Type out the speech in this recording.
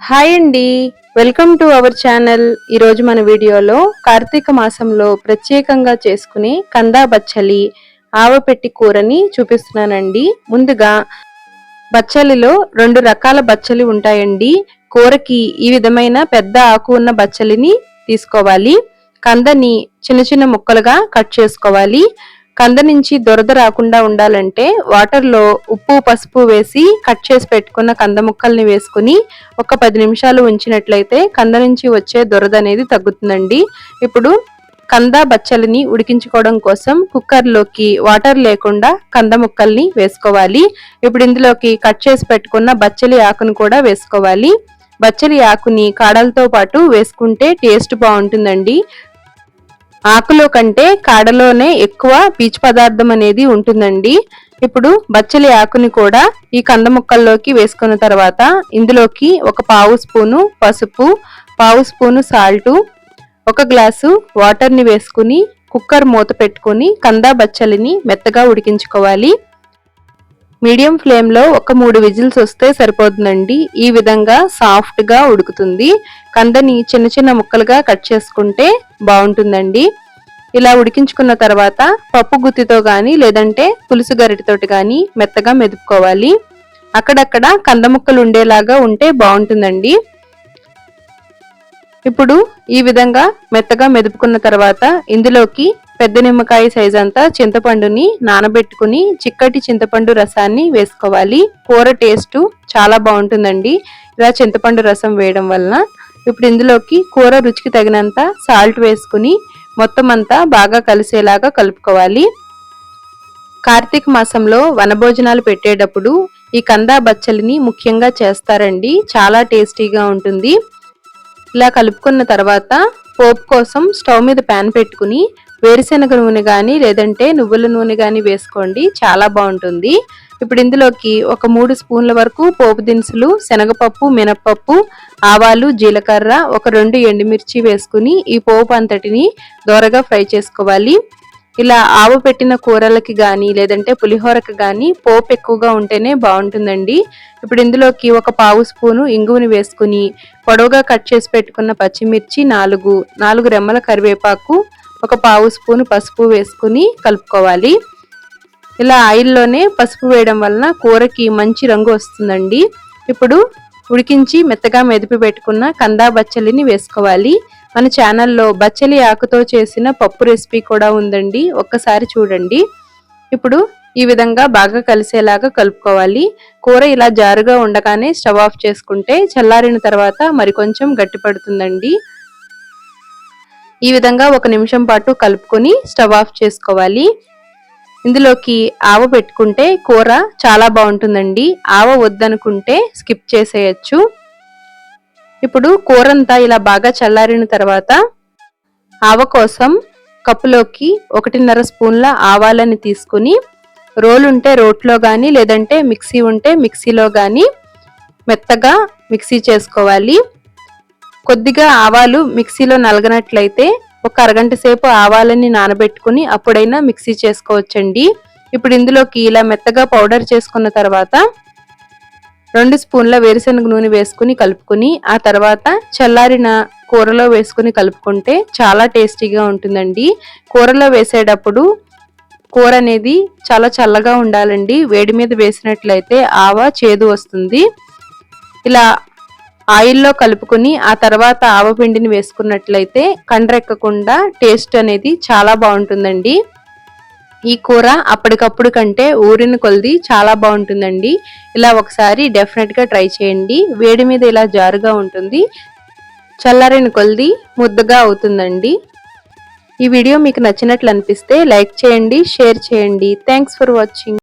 Hi అండి. Welcome to our channel. ఈరోజు మన వీడియోలో కార్తీక మాసంలో ప్రత్యేకంగా చేసుకునే కందా బచ్చలి ఆవపెట్టి కూరని చూపిస్తున్నానండి. ముందుగా బచ్చలిలో రెండు రకాల బచ్చలి ఉంటాయండి. కూరకి ఈ విధమైన పెద్ద ఆకు ఉన్న బచ్చలిని తీసుకోవాలి. కందని చిన్న చిన్న ముక్కలుగా కట్ చేసుకోవాలి. కంద నుంచి దురద రాకుండా ఉండాలంటే వాటర్లో ఉప్పు పసుపు వేసి కట్ చేసి పెట్టుకున్న కంద ముక్కల్ని వేసుకుని ఒక పది నిమిషాలు ఉంచినట్లయితే కంద నుంచి వచ్చే దురద అనేది తగ్గుతుందండి. ఇప్పుడు కంద బచ్చలిని ఉడికించుకోవడం కోసం కుక్కర్లోకి వాటర్ లేకుండా కంద ముక్కల్ని వేసుకోవాలి. ఇప్పుడు ఇందులోకి కట్ చేసి పెట్టుకున్న బచ్చలి ఆకును కూడా వేసుకోవాలి. బచ్చలి ఆకుని కాడలతో పాటు వేసుకుంటే టేస్ట్ బాగుంటుందండి. ఆకులో కంటే కాడలోనే ఎక్కువ పీచు పదార్థం అనేది ఉంటుందండి. ఇప్పుడు బచ్చలి ఆకుని కూడా ఈ కంద ముక్కల్లోకి వేసుకున్న తర్వాత ఇందులోకి ఒక పావు స్పూను పసుపు పావు స్పూను సాల్టు ఒక గ్లాసు వాటర్ని వేసుకుని కుక్కర్ మూత పెట్టుకుని కంద బచ్చలిని మెత్తగా ఉడికించుకోవాలి. మీడియం ఫ్లేమ్లో ఒక మూడు విజిల్స్ వస్తే సరిపోతుందండి. ఈ విధంగా సాఫ్ట్గా ఉడుకుతుంది. కందని చిన్న చిన్న ముక్కలుగా కట్ చేసుకుంటే బాగుంటుందండి. ఇలా ఉడికించుకున్న తర్వాత పప్పు గుత్తితో కానీ లేదంటే పులుసు గరిటితోటి కానీ మెత్తగా మెదుపుకోవాలి. అక్కడక్కడ కంద ముక్కలు ఉండేలాగా ఉంటే బాగుంటుందండి. ఇప్పుడు ఈ విధంగా మెత్తగా మెదుపుకున్న తర్వాత ఇందులోకి పెద్ద నిమ్మకాయ సైజ్ అంతా చింతపండుని నానబెట్టుకుని చిక్కటి చింతపండు రసాన్ని వేసుకోవాలి. కూర టేస్ట్ చాలా బాగుంటుందండి. ఇలా చింతపండు రసం వేయడం వలన ఇప్పుడు ఇందులోకి కూర రుచికి తగినంత సాల్ట్ వేసుకుని మొత్తం అంతా బాగా కలిసేలాగా కలుపుకోవాలి. కార్తీక మాసంలో వనభోజనాలు పెట్టేటప్పుడు ఈ కందా బచ్చలిని ముఖ్యంగా చేస్తారండి. చాలా టేస్టీగా ఉంటుంది. ఇలా కలుపుకున్న తర్వాత పోపు కోసం స్టవ్ మీద ప్యాన్ పెట్టుకుని వేరుశనగ నూనె కానీ లేదంటే నువ్వుల నూనె కానీ వేసుకోండి. చాలా బాగుంటుంది. ఇప్పుడు ఇందులోకి ఒక మూడు స్పూన్ల వరకు పోపు దినుసులు శనగపప్పు మినప్పప్పు ఆవాలు జీలకర్ర ఒక రెండు ఎండుమిర్చి వేసుకుని ఈ పోపు అంతటిని దోరగా ఫ్రై చేసుకోవాలి. ఇలా ఆవు పెట్టిన కూరలకి కానీ లేదంటే పులిహోరకి కానీ పోపు ఎక్కువగా ఉంటేనే బాగుంటుందండి. ఇప్పుడు ఇందులోకి ఒక పావు స్పూను ఇంగువని వేసుకుని పొడవుగా కట్ చేసి పెట్టుకున్న పచ్చిమిర్చి నాలుగు నాలుగు రెమ్మల కరివేపాకు ఒక పావు స్పూను పసుపు వేసుకుని కలుపుకోవాలి. ఇలా ఆయిల్లోనే పసుపు వేయడం వలన కూరకి మంచి రంగు వస్తుందండి. ఇప్పుడు ఉడికించి మెత్తగా మెదిపి పెట్టుకున్న కందా బచ్చలిని వేసుకోవాలి. మన ఛానల్లో బచ్చలి ఆకుతో చేసిన పప్పు రెసిపీ కూడా ఉందండి. ఒక్కసారి చూడండి. ఇప్పుడు ఈ విధంగా బాగా కలిసేలాగా కలుపుకోవాలి. కూర ఇలా జారుగా ఉండగానే స్టవ్ ఆఫ్ చేసుకుంటే చల్లారిన తర్వాత మరి కొంచెం గట్టిపడుతుందండి ఈ విధంగా ఒక నిమిషం పాటు కలుపుకొని స్టవ్ ఆఫ్ చేసుకోవాలి. ఇందులోకి ఆవ పెట్టుకుంటే కూర చాలా బాగుంటుందండి. ఆవ వద్దనుకుంటే స్కిప్ చేసేయచ్చు. ఇప్పుడు కూరంతా ఇలా బాగా చల్లారిన తర్వాత ఆవ కోసం కప్పులోకి ఒకటిన్నర స్పూన్ల ఆవాలని తీసుకుని రోల్ ఉంటే రోట్లో కానీ లేదంటే మిక్సీ ఉంటే మిక్సీలో కానీ మెత్తగా మిక్సీ చేసుకోవాలి. కొద్దిగా ఆవాలు మిక్సీలో నలగనట్లయితే ఒక అరగంట సేపు ఆవాలని నానబెట్టుకుని అప్పుడైనా మిక్సీ చేసుకోవచ్చండి. ఇప్పుడు ఇందులోకి ఇలా మెత్తగా పౌడర్ చేసుకున్న తర్వాత రెండు స్పూన్ల వేరుశనగ నూనె వేసుకుని కలుపుకుని ఆ తర్వాత చల్లారిన కూరలో వేసుకుని కలుపుకుంటే చాలా టేస్టీగా ఉంటుందండి. కూరలో వేసేటప్పుడు కూర అనేది చాలా చల్లగా ఉండాలండి. వేడి మీద వేసినట్లయితే ఆవ చేదు వస్తుంది. ఇలా ఆయిల్లో కలుపుకుని ఆ తర్వాత ఆవపిండిని వేసుకున్నట్లయితే కండ్రెక్కకుండా టేస్ట్ అనేది చాలా బాగుంటుందండి. ఈ కూర అప్పటికప్పుడు కంటే ఊరిన కొలిది చాలా బాగుంటుందండి. ఇలా ఒకసారి డెఫినెట్గా ట్రై చేయండి. వేడి మీద ఇలా జారుగా ఉంటుంది. చల్లారిన కొలిది ముద్దగా అవుతుందండి. ఈ వీడియో మీకు నచ్చినట్లు అనిపిస్తే లైక్ చేయండి షేర్ చేయండి. Thanks for watching